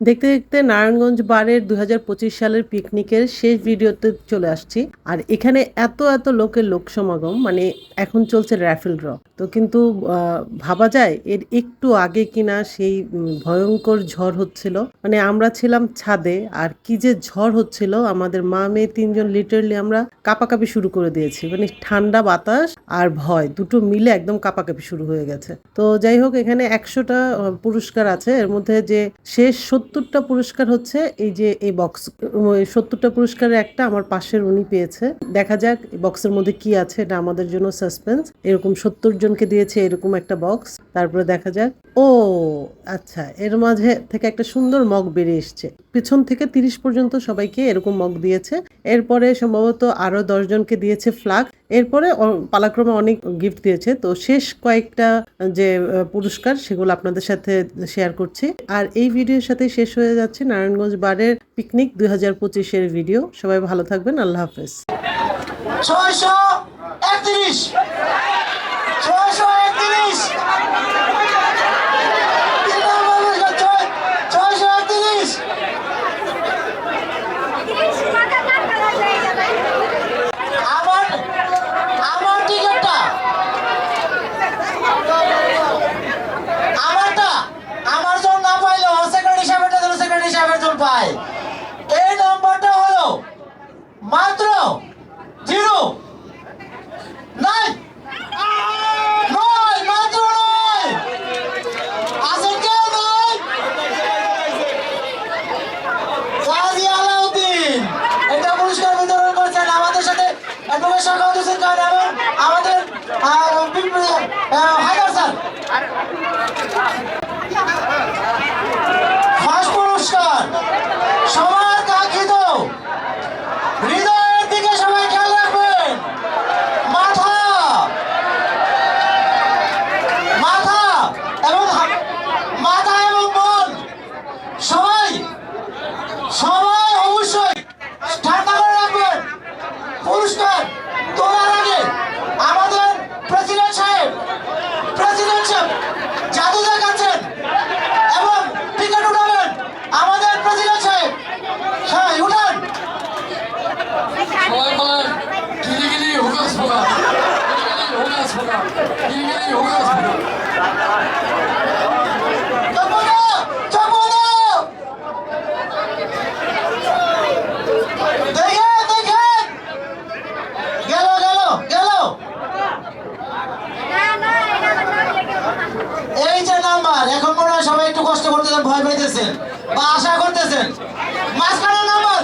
দেখতে দেখতে নারায়ণগঞ্জ বারের দুই হাজার পঁচিশ সালের পিকনিকের শেষ ভিডিওতে চলে আসছি। আর এখানে এত এত লোকের লোক সমাগম মানে এখন চলছে র্যাফেল ড্র। তো কিন্তু ভাবা যায় এর একটু আগে কিনা সেই ভয়ঙ্কর ঝড় হচ্ছিল। মানে আমরা ছিলাম ছাদে, আর কি যে ঝড় হচ্ছিল, আমাদের মা মেয়ে তিনজন লিটারলি আমরা কাপাকাপি শুরু করে দিয়েছি। মানে ঠান্ডা বাতাস আর ভয়, দুটো মিলে একদম কাপাকাপি শুরু হয়ে গেছে। তো যাই হোক, এখানে একশোটা পুরস্কার আছে। এর মধ্যে যে শেষ সত্তরটা পুরস্কার হচ্ছে, এই যে এই বক্স সত্তরটা পুরস্কারের একটা আমার পাশের উনি পেয়েছে। দেখা যাক বক্সের মধ্যে কি আছে, এটা আমাদের জন্য সাসপেন্স এরকম সত্তর জনকে দিয়েছে এরকম একটা বক্স তারপরে দেখা যাক। ও আচ্ছা এর মাঝে থেকে একটা সুন্দর মগ বেরিয়ে এসছে। পিছন থেকে তিরিশ পর্যন্ত সবাইকে এরকম মগ দিয়েছে। এরপরে সম্ভবত আরও দশজনকে দিয়েছে ফ্লাগ এরপরে পালাক্রমে অনেক গিফট দিয়েছে। তো শেষ কয়েকটা যে পুরস্কার সেগুলো আপনাদের সাথে শেয়ার করছি। আর এই ভিডিওর সাথে শেষ হয়ে যাচ্ছে নারায়ণগঞ্জ বারের পিকনিক দুই হাজার পঁচিশের ভিডিও সবাই ভালো থাকবেন, আল্লাহ হাফেজ ছয়শো একত্রিশ ছয়শো একত্রিশ আমার আমার টিকিটটা আমারটা আমার জন না পাইলো সেকেন্ড হিসাবে সেকেন্ড হিসাবে জন পায় এই নম্বরটা হলো মাত্র জিরো। নয়, মাত্র নয়। আছে কেউ নয় আলাউদ্দিন। এটা পুরস্কার বিতরণ করছেন আমাদের সাথে অ্যাডভোকেট শাখাউত হোসেন এই যে নাম্বার এখন মনে হয় সবাই একটু কষ্ট করতেছেন ভয় পাইতেছেন। বা আশা করতেছেন। মাঝখানের নাম্বার।